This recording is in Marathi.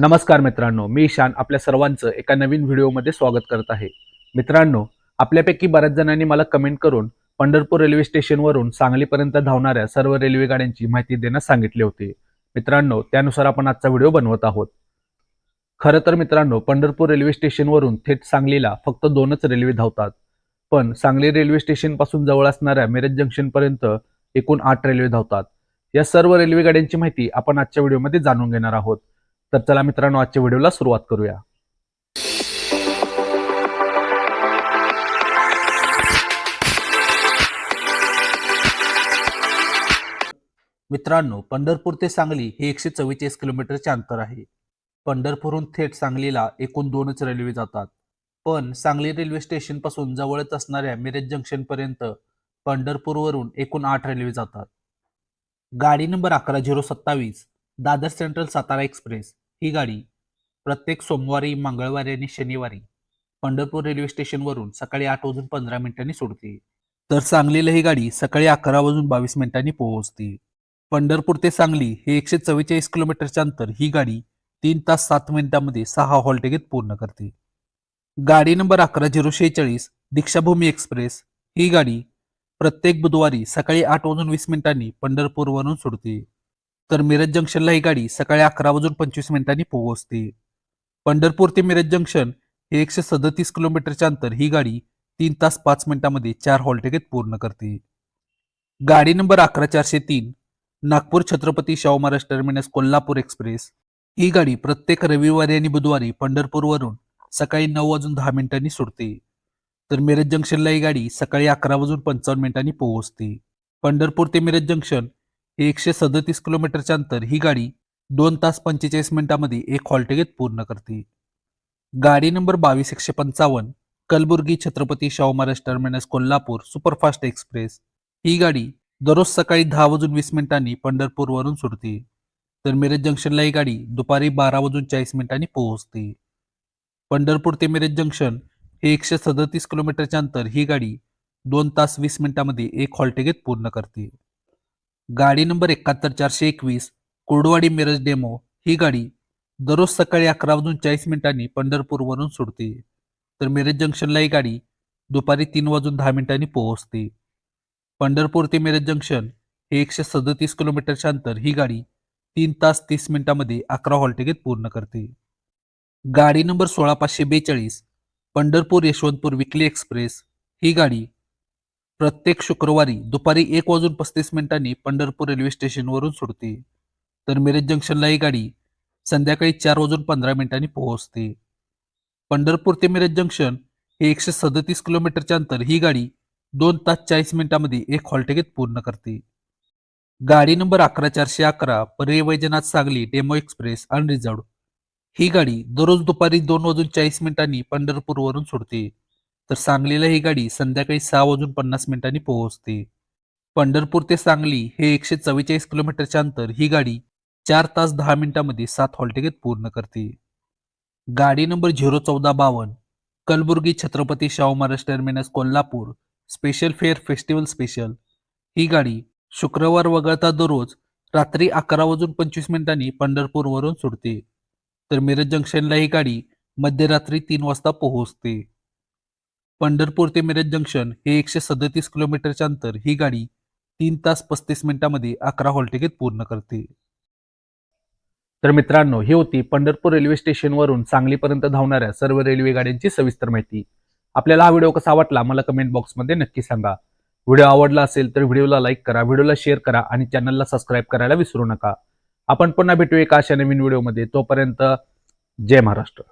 नमस्कार मित्रांनो मी ईशान आपल्या सर्वांचं एका नवीन व्हिडिओमध्ये स्वागत करत आहे. मित्रांनो आपल्यापैकी बऱ्याच जणांनी मला कमेंट करून पंढरपूर रेल्वे स्टेशनवरून सांगलीपर्यंत धावणाऱ्या सर्व रेल्वे गाड्यांची माहिती देण्यास सांगितले होते. मित्रांनो त्यानुसार आपण आजचा व्हिडिओ बनवत आहोत. खरं तर मित्रांनो पंढरपूर रेल्वे स्टेशनवरून थेट सांगलीला फक्त दोनच रेल्वे धावतात. पण सांगली रेल्वे स्टेशनपासून जवळ असणाऱ्या मिरज जंक्शनपर्यंत एकूण आठ रेल्वे धावतात. या सर्व रेल्वे गाड्यांची माहिती आपण आजच्या व्हिडिओमध्ये जाणून घेणार आहोत. तर चला मित्रांनो आजच्या व्हिडिओला सुरुवात करूया. मित्रांनो पंढरपूर ते सांगली हे एकशे चव्वेचाळीस किलोमीटरचे अंतर आहे. पंढरपूरहून थेट सांगलीला एकूण दोनच रेल्वे जातात. पण सांगली रेल्वे स्टेशनपासून जवळच असणाऱ्या मिरज जंक्शन पर्यंत पंढरपूरवरून एकूण आठ रेल्वे जातात. गाडी नंबर अकरा झिरो सत्तावीस दादर सेंट्रल सातारा एक्सप्रेस ही गाडी प्रत्येक सोमवारी मंगळवारी आणि शनिवारी पंढरपूर रेल्वे स्टेशनवरून सकाळी आठ वाजून पंधरा मिनिटांनी सोडते. तर सांगलीला ही गाडी सकाळी अकरा वाजून बावीस मिनिटांनी पोहोचते. पंढरपूर ते सांगली हे एकशे चव्वेचाळीस किलोमीटरच्या अंतर ही गाडी तीन तास सात मिनिटांमध्ये सहा हॉल्ट पूर्ण करते. गाडी नंबर अकरा झिरो शेहेचाळीस दीक्षाभूमी एक्सप्रेस ही गाडी प्रत्येक बुधवारी सकाळी आठ वाजून वीस मिनिटांनी पंढरपूरवरून सोडते. तर मिरज जंक्शनला ही गाडी सकाळी अकरा वाजून पंचवीस मिनिटांनी पोहोचते. पंढरपूर ते मिरज जंक्शन हे एकशे सदतीस किलोमीटरचे अंतर ही गाडी तीन तास पाच मिनिटांमध्ये चार हॉल्ट पूर्ण करते. गाडी नंबर अकरा चारशे तीन नागपूर छत्रपती शाहू महाराज टर्मिनस कोल्हापूर एक्सप्रेस. ही गाडी प्रत्येक रविवारी आणि बुधवारी पंढरपूरवरून सकाळी नऊ वाजून दहा मिनिटांनी सुटते. तर मिरज जंक्शनला ही गाडी सकाळी अकरा वाजून पंचावन्न मिनिटांनी पोहोचते. पंढरपूर ते मिरज जंक्शन एकशे सदतीस किलोमीटरच्या अंतर ही गाडी दोन तास पंचेचाळीस मिनिटांमध्ये एक हॉल्ट घेत पूर्ण करते. गाडी नंबर बावीस एकशे पंचावन्न Kalaburagi Chhatrapati Shahu Maharaj terminus Kolhapur superfast express. ही गाडी दररोज सकाळी दहा वाजून वीस मिनिटांनी पंढरपूरवरून सुटते. तर मिरज जंक्शनला ही गाडी दुपारी बारा वाजून चाळीस मिनिटांनी पोहोचते. पंढरपूर ते मिरज जंक्शन हे एकशे सदतीस किलोमीटरच्या अंतर ही गाडी दोन तास वीस मिनिटांमध्ये एक हॉल्ट घेत पूर्ण करते. गाडी नंबर एकाहत्तर चारशे एकवीस कोडवाडी मिरज डेमो. ही गाडी दररोज सकाळी अकरा वाजून चाळीस मिनिटांनी पंढरपूरवरून सुटते तर मिरज जंक्शनला ही गाडी दुपारी तीन वाजून दहा मिनिटांनी पोहोचते. पंढरपूर ते मिरज जंक्शन हे एकशे सदतीस किलोमीटरच्या अंतर. ही गाडी तीन तास तीस मिनिटांमध्ये अकरा हॉलटिकेत पूर्ण करते. गाडी नंबर सोळा पाचशे बेचाळीस पंढरपूर यशवंतपूर विकली एक्सप्रेस. ही गाडी प्रत्येक शुक्रवारी दुपारी एक वाजून पस्तीस मिनिटांनी पंढरपूर रेल्वे स्टेशनवरून सुटते. तर मिरज जंक्शनला ही गाडी संध्याकाळी चार वाजून पंधरा मिनिटांनी पोहोचते. पंढरपूर ते मिरज जंक्शन हे एकशे सदतीस किलोमीटरच्या अंतर ही गाडी दोन तास चाळीस मिनिटांमध्ये एक हॉल्ट पूर्ण करते. गाडी नंबर अकरा चारशे अकरा पर्याय Vaijnath Sangli demo express unreserved ही गाडी दररोज दुपारी दोन वाजून चाळीस मिनिटांनी पंढरपूरवरून सुटते. तर सांगलीला ही गाडी संध्याकाळी सहा वाजून पन्नास मिनिटांनी पोहोचते. पंढरपूर ते सांगली हे एकशे चव्वेचाळीस किलोमीटरचे अंतर ही गाडी चार तास दहा मिनिटांमध्ये सात हॉल्ट पूर्ण करते. गाडी नंबर झिरो चौदा बावन्न Kalaburagi Chhatrapati Shahu Maharaj terminus Kolhapur special fare festival special. ही गाडी शुक्रवार वगळता दररोज रात्री अकरा वाजून पंचवीस मिनिटांनी पंढरपूरवरून सुटते. तर मिरज जंक्शनला ही गाडी मध्यरात्री तीन वाजता पोहोचते. पंढरपूर ते मिरज जंक्शन हे एकशे सदतीस किलोमीटरचे अंतर ही गाडी तीन तास पस्तीस मिनिटांमध्ये अकरा हॉल्ट पूर्ण करते. तर मित्रांनो ही होती पंढरपूर रेल्वे स्टेशनवरून सांगलीपर्यंत धावणाऱ्या सर्व रेल्वे गाड्यांची सविस्तर माहिती. आपल्याला हा व्हिडिओ कसा वाटला मला कमेंट बॉक्समध्ये नक्की सांगा. व्हिडिओ आवडला असेल तर व्हिडिओला लाईक करा व्हिडिओला शेअर करा आणि चॅनलला सबस्क्राईब करायला विसरू नका. आपण पुन्हा भेटू एका अशा नवीन व्हिडिओमध्ये. तोपर्यंत जय महाराष्ट्र.